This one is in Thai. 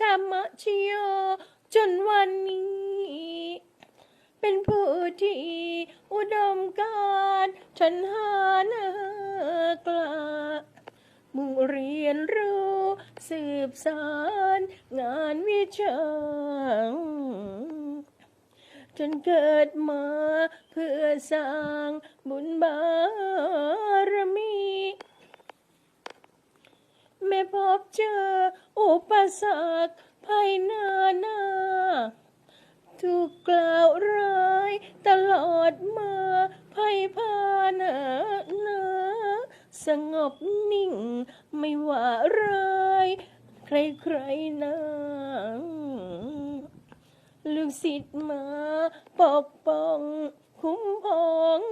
ธรรมชโยจนวันนี้ เป็นผู้ที่อุดมการฉันหานากลามุ่งเรียนรู้สืบสานงานวิชาจนเกิดมาเพื่อสร้างบุญบาร เจออุปสรรคภายนาน้าถูกกล่าวร้ายตลอดมาภัยพานานาสงบนิ่งไม่ว่าร้ายใครๆนะลูกศิษย์มาปกป้องคุ้มครอง